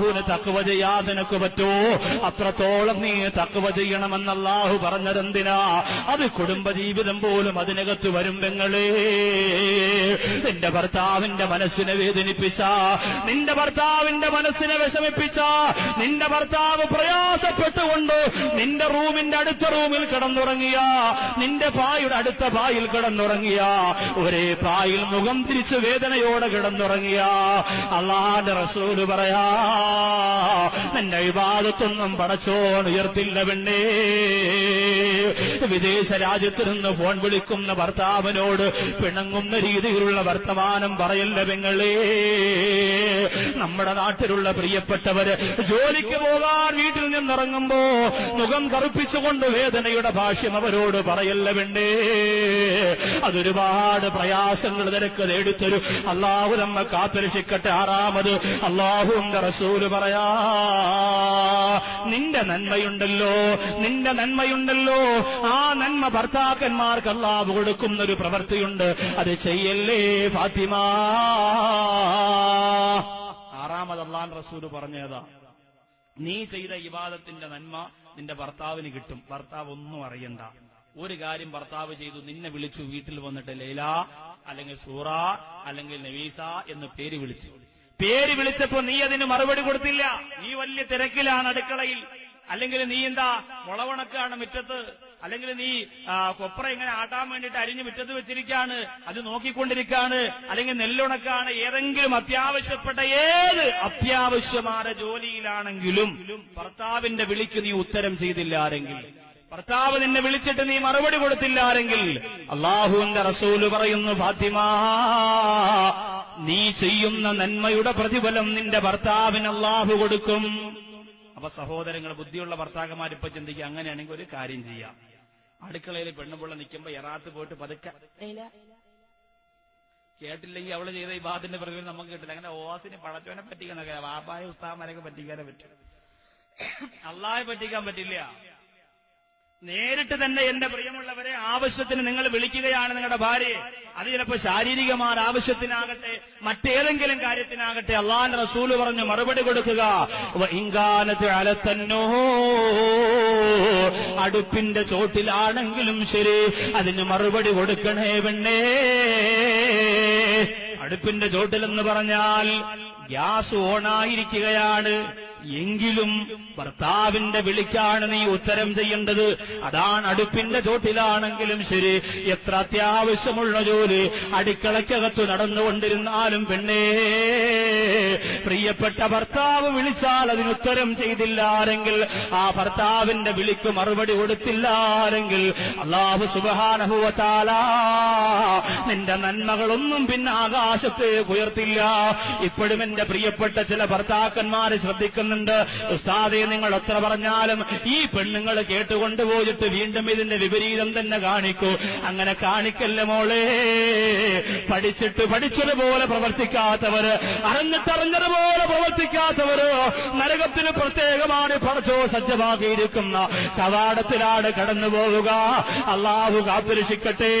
അള്ളാഹുവിന് തക്കവ ചെയ്യാൻ പറ്റൂ. അത്രത്തോളം നീ തക്കവ ചെയ്യണമെന്ന് അള്ളാഹു പറഞ്ഞതെന്തിനാ? അത് കുടുംബജീവിതം പോലും അതിനകത്ത് വരും പെങ്ങളേ. നിന്റെ ഭർത്താവിന്റെ മനസ്സിനെ വേദനിപ്പിച്ച നിന്റെ ഭർത്താവിന്റെ മനസ്സിനെ വിഷമിപ്പിച്ച നിന്റെ ഭർത്താവ് പ്രയാസപ്പെട്ടുകൊണ്ട് നിന്റെ റൂമിന്റെ അടുത്ത റൂമിൽ കിടന്നുറങ്ങിയ നിന്റെ പായുടെ അടുത്ത പായിൽ കിടന്നുറങ്ങിയ ഒരേ പായിൽ മുഖം തിരിച്ച് വേദനയോടെ കിടന്നുറങ്ങിയ. അള്ളാന്റെ റസൂൽ പറയാ നിന്റെ വിവാദത്തൊന്നും പടച്ചോൺ ഉയർത്തില്ല പെണ്ണേ. വിദേശ രാജ്യത്ത് നിന്ന് ഫോൺ വിളിക്കുന്ന ഭർത്താവിനോട് പിണങ്ങുന്ന രീതിയിലുള്ള വർത്തമാനം പറയല്ല പെങ്ങളേ. നമ്മുടെ നാട്ടിലുള്ള പ്രിയപ്പെട്ടവര് ജോലിക്ക് പോകാൻ വീട്ടിൽ നിന്നിറങ്ങുമ്പോ മുഖം കറുപ്പിച്ചുകൊണ്ട് വേദനയുടെ ഭാഷ്യം അവരോട് പറയല്ല പെണ്ണേ. അതൊരുപാട് പ്രയാസങ്ങൾ നിനക്ക് നേടിത്തരും. അള്ളാഹു നമ്മ കാത്തരക്ഷിക്കട്ടെ. ആറാമത് അള്ളാഹുവിന്റെ റസൂൽ പറയാ നിന്റെ നന്മയുണ്ടല്ലോ നിന്റെ നന്മയുണ്ടല്ലോ. ആ നന്മ ഭർത്താക്കന്മാർക്ക് അള്ളാവ് കൊടുക്കുന്ന ഒരു പ്രവൃത്തിയുണ്ട്. അത് ചെയ്യല്ലേ ഫാത്തിമ? ആറാമത് അള്ളാൻ റസൂൽ പറഞ്ഞതാ നീ ചെയ്ത ഇബാദത്തിന്റെ നന്മ നിന്റെ ഭർത്താവിന് കിട്ടും. ഭർത്താവ് ഒന്നും അറിയണ്ട. ഒരു കാര്യം ഭർത്താവ് ചെയ്തു നിന്നെ വിളിച്ചു വീട്ടിൽ വന്നിട്ട് ലൈല അല്ലെങ്കിൽ സൂറ അല്ലെങ്കിൽ നവീസ എന്ന് പേര് വിളിച്ചു. പേര് വിളിച്ചപ്പോ നീ അതിന് മറുപടി കൊടുത്തില്ല. നീ വലിയ തിരക്കിലാണ് അടുക്കളയിൽ. അല്ലെങ്കിൽ നീ എന്താ മുളവണക്കാണ് മുറ്റത്ത്? അല്ലെങ്കിൽ നീ കൊപ്ര ഇങ്ങനെ ആട്ടാൻ വേണ്ടിയിട്ട് അരിഞ്ഞ് മുറ്റത്ത് വെച്ചിരിക്കാണ്. അത് നോക്കിക്കൊണ്ടിരിക്കാണ്. അല്ലെങ്കിൽ നെല്ലുണക്കാണ്. ഏതെങ്കിലും അത്യാവശ്യപ്പെട്ട ഏത് അത്യാവശ്യമായ ജോലിയിലാണെങ്കിലും ഭർത്താവിന്റെ വിളിക്ക് നീ ഉത്തരം ചെയ്തില്ലാരെങ്കിൽ ഭർത്താവ് നിന്നെ വിളിച്ചിട്ട് നീ മറുപടി കൊടുത്തില്ലാരെങ്കിൽ അള്ളാഹുവിന്റെ റസൂൽ പറയുന്നു ഫാത്തിമ നീ ചെയ്യുന്ന നന്മയുടെ പ്രതിഫലം നിന്റെ ഭർത്താവിന് അള്ളാഹു കൊടുക്കും. അപ്പൊ സഹോദരങ്ങൾ ബുദ്ധിയുള്ള ഭർത്താക്കന്മാർ ഇപ്പൊ ചിന്തിക്കുക അങ്ങനെയാണെങ്കിൽ ഒരു കാര്യം ചെയ്യാം. അടുക്കളയിൽ പെണ്ണുപിള്ള നിൽക്കുമ്പോ എറാത്ത് പോയിട്ട് പതുക്കെ. "ലൈല." കേട്ടില്ലെങ്കിൽ അവൾ ചെയ്ത ഈ ബാത്തിന്റെ പ്രതിഫലം നമുക്ക് കിട്ടില്ല. അങ്ങനെ ഓസിന് പടച്ചോനെ പറ്റിക്കണൊക്കെ വാപ്പായ ഉസ്താമാരൊക്കെ പറ്റിക്കാനേ പറ്റും. അള്ളാഹെ പറ്റിക്കാൻ പറ്റില്ല. നേരിട്ട് തന്നെ എന്റെ പ്രിയമുള്ളവരെ ആവശ്യത്തിന് നിങ്ങൾ വിളിക്കുകയാണ് നിങ്ങളുടെ ഭാര്യയെ അത് ചിലപ്പോൾ ശാരീരികമായ ആവശ്യത്തിനാകട്ടെ മറ്റേതെങ്കിലും കാര്യത്തിനാകട്ടെ അള്ളാൻ റസൂൽ പറഞ്ഞു മറുപടി കൊടുക്കുക. ഇങ്കാനത്ത് അലത്തന്നോ അടുപ്പിന്റെ ചോട്ടിലാണെങ്കിലും ശരി അതിന് മറുപടി കൊടുക്കണേ പെണ്ണേ. അടുപ്പിന്റെ ചോട്ടിലെന്ന് പറഞ്ഞാൽ ഗ്യാസ് ഓണായിരിക്കുകയാണ്. എങ്കിലും ഭർത്താവിന്റെ വിളിക്കാണ് നീ ഉത്തരം ചെയ്യേണ്ടത്. അതാണ് അടുപ്പിന്റെ ചോട്ടിലാണെങ്കിലും ശരി. എത്ര അത്യാവശ്യമുള്ള ജോലി. അടുക്കളയ്ക്കകത്ത് നടന്നുകൊണ്ടിരുന്നാലും പെണ്ണേ പ്രിയപ്പെട്ട ഭർത്താവ് വിളിച്ചാൽ അതിന് ഉത്തരം ചെയ്തില്ലാരെങ്കിൽ ആ ഭർത്താവിന്റെ വിളിക്ക് മറുപടി കൊടുത്തില്ലാരെങ്കിൽ അള്ളാഹു സുബഹാനഹുവത്താല നിന്റെ നന്മകളൊന്നും പിന്നെ ആകാശത്തേക്ക് ഉയർത്തില്ല. ഇപ്പോഴും എന്റെ പ്രിയപ്പെട്ട ചില ഭർത്താക്കന്മാരെ ശ്രദ്ധിക്കുന്നുണ്ട് ഉസ്താദെ നിങ്ങൾ എത്ര പറഞ്ഞാലും ഈ പെണ്ണുങ്ങൾ കേട്ടുകൊണ്ടുപോയിട്ട് വീണ്ടും ഇതിന്റെ വിപരീതം തന്നെ കാണിക്കൂ. അങ്ങനെ കാണിക്കല്ല മോളെ? പഠിച്ചിട്ട് പഠിച്ചതുപോലെ പ്രവർത്തിക്കാത്തവര് അറിഞ്ഞിട്ടറിഞ്ഞതുപോലെ പ്രവർത്തിക്കാത്തവര് നരകത്തിന് പ്രത്യേകമാണ് പടച്ചോ സജ്ജമാക്കിയിരിക്കുന്ന. കവാടത്തിലാണ് കടന്നു പോവുക അള്ളാഹു കാത്തുരക്ഷിക്കട്ടെ.